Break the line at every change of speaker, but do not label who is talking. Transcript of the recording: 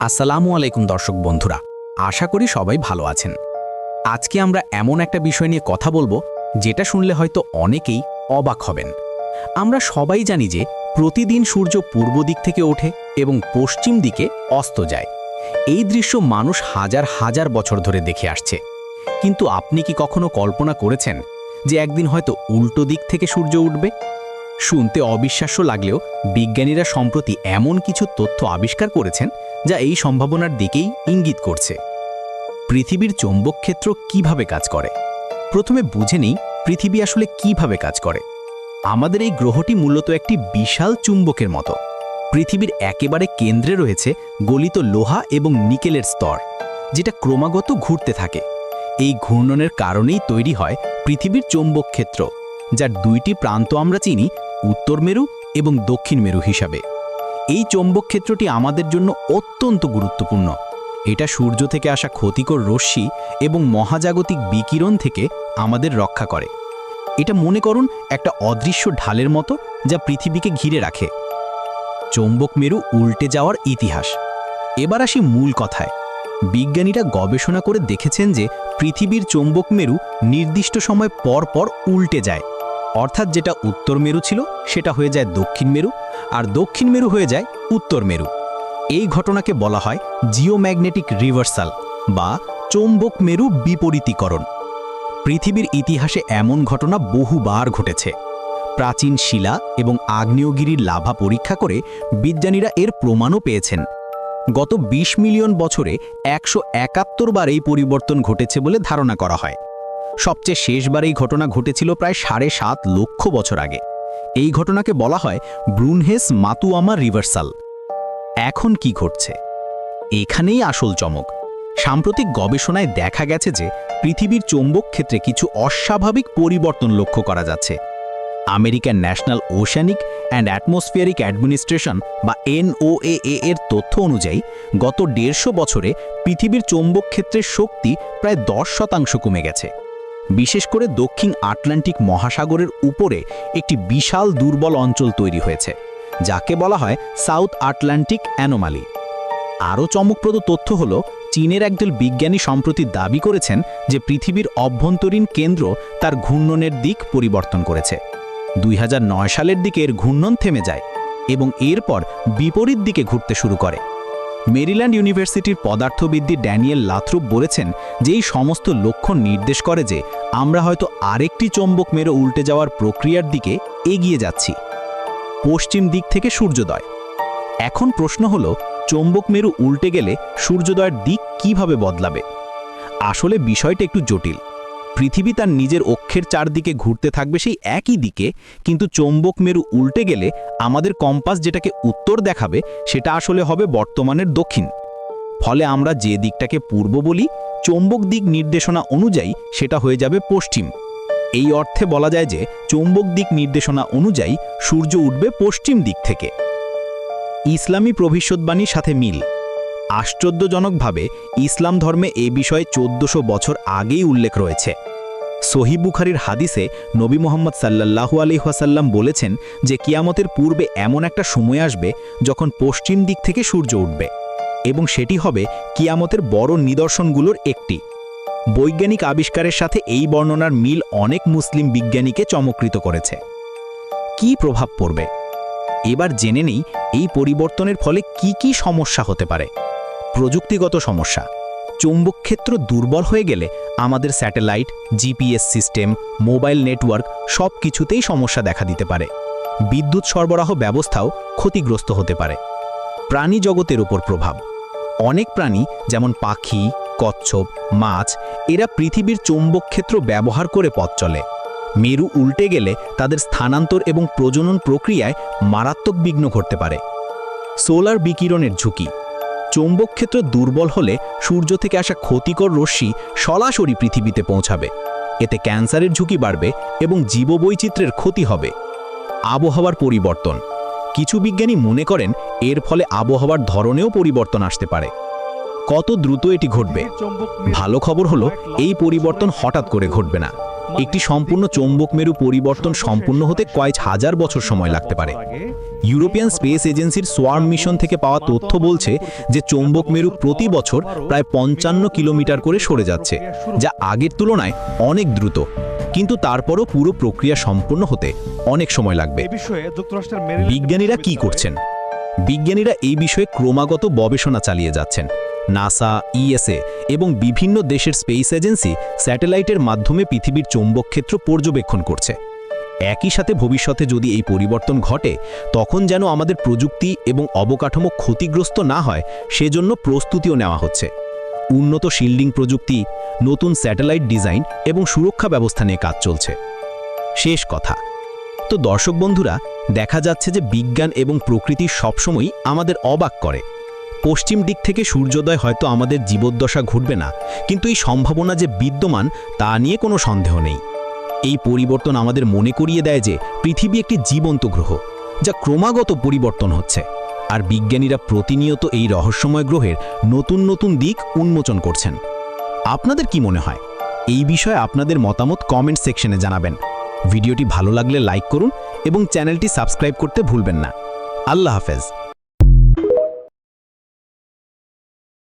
আসসালামু আলাইকুম দর্শক বন্ধুরা, আশা করি সবাই ভালো আছেন। আজকে আমরা এমন একটা বিষয় নিয়ে কথা বলব, যেটা শুনলে হয়তো অনেকেই অবাক হবেন। আমরা সবাই জানি যে প্রতিদিন সূর্য পূর্ব দিক থেকে ওঠে এবং পশ্চিম দিকে অস্ত যায়। এই দৃশ্য মানুষ হাজার হাজার বছর ধরে দেখে আসছে। কিন্তু আপনি কি কখনো কল্পনা করেছেন যে একদিন হয়তো উল্টো দিক থেকে সূর্য উঠবে? শুনতে অবিশ্বাস্য লাগলেও বিজ্ঞানীরা সম্প্রতি এমন কিছু তথ্য আবিষ্কার করেছেন যা এই সম্ভাবনার দিকেই ইঙ্গিত করছে। পৃথিবীর চৌম্বক ক্ষেত্র কীভাবে কাজ করে? প্রথমে বুঝে নিই পৃথিবী আসলে কীভাবে কাজ করে। আমাদের এই গ্রহটি মূলত একটি বিশাল চুম্বকের মতো। পৃথিবীর একেবারে কেন্দ্রে রয়েছে গলিত লোহা এবং নিকেলের স্তর, যেটা ক্রমাগত ঘুরতে থাকে। এই ঘূর্ণনের কারণেই তৈরি হয় পৃথিবীর চৌম্বক ক্ষেত্র, যার দুইটি প্রান্ত আমরা চিনি উত্তর মেরু এবং দক্ষিণ মেরু হিসাবে। এই চৌম্বক ক্ষেত্রটি আমাদের জন্য অত্যন্ত গুরুত্বপূর্ণ। এটা সূর্য থেকে আসা ক্ষতিকর রশ্মি এবং মহাজাগতিক বিকিরণ থেকে আমাদের রক্ষা করে। এটা মনে করুন একটা অদৃশ্য ঢালের মতো যা পৃথিবীকে ঘিরে রাখে। চৌম্বক মেরু উল্টে যাওয়ার ইতিহাস। এবার আসি মূল কথায়। বিজ্ঞানীরা গবেষণা করে দেখেছেন যে পৃথিবীর চৌম্বক মেরু নির্দিষ্ট সময় পর পর উল্টে যায়। অর্থাৎ যেটা উত্তর মেরু ছিল, সেটা হয়ে যায় দক্ষিণ মেরু, আর দক্ষিণ মেরু হয়ে যায় উত্তর মেরু। এই ঘটনাকে বলা হয় জিওম্যাগনেটিক রিভার্সাল বা চৌম্বক মেরু বিপরীতীকরণ। পৃথিবীর ইতিহাসে এমন ঘটনা বহুবার ঘটেছে। প্রাচীন শিলা এবং আগ্নেয়গিরির লাভা পরীক্ষা করে বিজ্ঞানীরা এর প্রমাণও পেয়েছেন। গত ২০ মিলিয়ন বছরে একশো একাত্তর বার এই পরিবর্তন ঘটেছে বলে ধারণা করা হয়। সবচেয়ে শেষবার এই ঘটনা ঘটেছিল প্রায় সাড়ে সাত লক্ষ বছর আগে। এই ঘটনাকে বলা হয় ব্রুনহেস মাতুয়ামা রিভার্সাল। এখন কি ঘটছে? এখানেই আসল চমক। সাম্প্রতিক গবেষণায় দেখা গেছে যে পৃথিবীর চৌম্বক ক্ষেত্রে কিছু অস্বাভাবিক পরিবর্তন লক্ষ্য করা যাচ্ছে। American National Oceanic and Atmospheric Administration বা এনওএএ এর তথ্য অনুযায়ী, গত দেড়শো বছরে পৃথিবীর চৌম্বক ক্ষেত্রের শক্তি প্রায় দশ শতাংশ কমে গেছে। বিশেষ করে দক্ষিণ আটলান্টিক মহাসাগরের উপরে একটি বিশাল দুর্বল অঞ্চল তৈরি হয়েছে, যাকে বলা হয় সাউথ আটলান্টিক অ্যানোমালি। আরও চমকপ্রদ তথ্য হল, চীনের একদল বিজ্ঞানী সম্প্রতি দাবি করেছেন যে পৃথিবীর অভ্যন্তরীণ কেন্দ্র তার ঘূর্ণনের দিক পরিবর্তন করেছে। দুই হাজার নয় সালের দিকে এর ঘূর্ণন থেমে যায় এবং এরপর বিপরীত দিকে ঘুরতে শুরু করে। মেরিল্যান্ড ইউনিভার্সিটির পদার্থবিদ্যি ড্যানিয়েল লাথ্রুপ বলেছেন যে এই সমস্ত লক্ষণ নির্দেশ করে যে আমরা হয়তো আরেকটি চৌম্বক মেরো উল্টে যাওয়ার প্রক্রিয়ার দিকে এগিয়ে যাচ্ছি। পশ্চিম দিক থেকে সূর্যোদয়। এখন প্রশ্ন হলো, চৌম্বক মেরু উল্টে গেলে সূর্যোদয়ের দিক কীভাবে বদলাবে? আসলে বিষয়টা একটু জটিল। পৃথিবী তার নিজের অক্ষের চারদিকে ঘুরতে থাকবে সেই একই দিকে, কিন্তু চৌম্বক মেরু উল্টে গেলে আমাদের কম্পাস যেটাকে উত্তর দেখাবে সেটা আসলে হবে বর্তমানের দক্ষিণ। ফলে আমরা যে দিকটাকে পূর্ব বলি, চৌম্বক দিক নির্দেশনা অনুযায়ী সেটা হয়ে যাবে পশ্চিম। এই অর্থে বলা যায় যে চৌম্বক দিক নির্দেশনা অনুযায়ী সূর্য উঠবে পশ্চিম দিক থেকে। ইসলামী ভবিষ্যৎবাণীর সাথে মিল। আশ্চর্যজনকভাবে ইসলাম ধর্মে এ বিষয়ে চোদ্দশো বছর আগেই উল্লেখ রয়েছে। সহি বুখারির হাদিসে নবী মোহাম্মদ সাল্লাল্লাহু আলহাসাল্লাম বলেছেন যে কিয়ামতের পূর্বে এমন একটা সময় আসবে যখন পশ্চিম দিক থেকে সূর্য উঠবে এবং সেটি হবে কিয়ামতের বড় নিদর্শনগুলোর একটি। বৈজ্ঞানিক আবিষ্কারের সাথে এই বর্ণনার মিল অনেক মুসলিম বিজ্ঞানীকে চমকৃত করেছে। কি প্রভাব পড়বে? এবার জেনে নেই এই পরিবর্তনের ফলে কি কি সমস্যা হতে পারে। প্রযুক্তিগত সমস্যা। চৌম্বক ক্ষেত্র দুর্বল হয়ে গেলে আমাদের satellite, GPS system, mobile network সব কিছুতেই সমস্যা দেখা দিতে পারে। বিদ্যুৎ সরবরাহ ব্যবস্থাও ক্ষতিগ্রস্ত হতে পারে। প্রাণী জগতের উপর প্রভাব। অনেক প্রাণী, যেমন পাখি, কচ্ছপ, মাছ, এরা পৃথিবীর চৌম্বক ক্ষেত্র ব্যবহার করে পথ চলে। মেরু উল্টে গেলে তাদের স্থানান্তর এবং প্রজনন প্রক্রিয়ায় মারাত্মক বিঘ্ন ঘটতে পারে। সোলার বিকিরণের ঝুঁকি। চৌম্বক ক্ষেত্র দুর্বল হলে সূর্য থেকে আসা ক্ষতিকর রশ্মি সরাসরি পৃথিবীতে পৌঁছাবে। এতে ক্যান্সারের ঝুঁকি বাড়বে এবং জীববৈচিত্র্যের ক্ষতি হবে। আবহাওয়ার পরিবর্তন। কিছু বিজ্ঞানী মনে করেন এর ফলে আবহাওয়ার ধরনেও পরিবর্তন আসতে পারে। কত দ্রুত এটি ঘটবে? ভালো খবর হলো, এই পরিবর্তন হঠাৎ করে ঘটবে না। একটি সম্পূর্ণ চৌম্বক মেরু পরিবর্তন সম্পূর্ণ হতে কয়েক হাজার বছর সময় লাগতে পারে। ইউরোপিয়ান স্পেস এজেন্সির সোয়ার্ম মিশন থেকে পাওয়া তথ্য বলছে যে চৌম্বক মেরু প্রতি বছর প্রায় পঞ্চান্ন কিলোমিটার করে সরে যাচ্ছে যা আগের তুলনায় অনেক দ্রুত। কিন্তু তারপরও পুরো প্রক্রিয়া সম্পূর্ণ হতে অনেক সময় লাগবে। বিজ্ঞানীরা কি করছেন? বিজ্ঞানীরা এই বিষয়ে ক্রমাগত গবেষণা চালিয়ে যাচ্ছেন। নাসা ইএসএ এবং বিভিন্ন দেশের স্পেস এজেন্সি স্যাটেলাইটের মাধ্যমে পৃথিবীর চৌম্বক ক্ষেত্র পর্যবেক্ষণ করছে। একই সাথে ভবিষ্যতে যদি এই পরিবর্তন ঘটে, তখন যেন আমাদের প্রযুক্তি এবং অবকাঠামো ক্ষতিগ্রস্ত না হয়, সেজন্য প্রস্তুতিও নেওয়া হচ্ছে। উন্নত শিল্ডিং প্রযুক্তি, নতুন স্যাটেলাইট ডিজাইন এবং সুরক্ষা ব্যবস্থা নিয়ে কাজ চলছে। শেষ কথা। তো দর্শক বন্ধুরা, দেখা যাচ্ছে যে বিজ্ঞান এবং প্রকৃতি সবসময়ই আমাদের অবাক করে। পশ্চিম দিক থেকে সূর্যোদয় হয়তো আমাদের জীবদ্দশা ঘটবে না, কিন্তু এই সম্ভাবনা যে বিদ্যমান, তা নিয়ে কোনো সন্দেহ নেই। এই পরিবর্তন আমাদের মনে করিয়ে দেয় যে পৃথিবী একটি জীবন্ত গ্রহ, যা ক্রমাগত পরিবর্তন হচ্ছে। আর বিজ্ঞানীরা প্রতিনিয়ত এই রহস্যময় গ্রহের নতুন নতুন দিক উন্মোচন করছেন। আপনাদের কি মনে হয়? এই বিষয়ে আপনাদের মতামত কমেন্ট সেকশনে জানাবেন। ভিডিওটি ভালো লাগলে লাইক করুন এবং চ্যানেলটি সাবস্ক্রাইব করতে ভুলবেন না। আল্লাহ হাফেজ।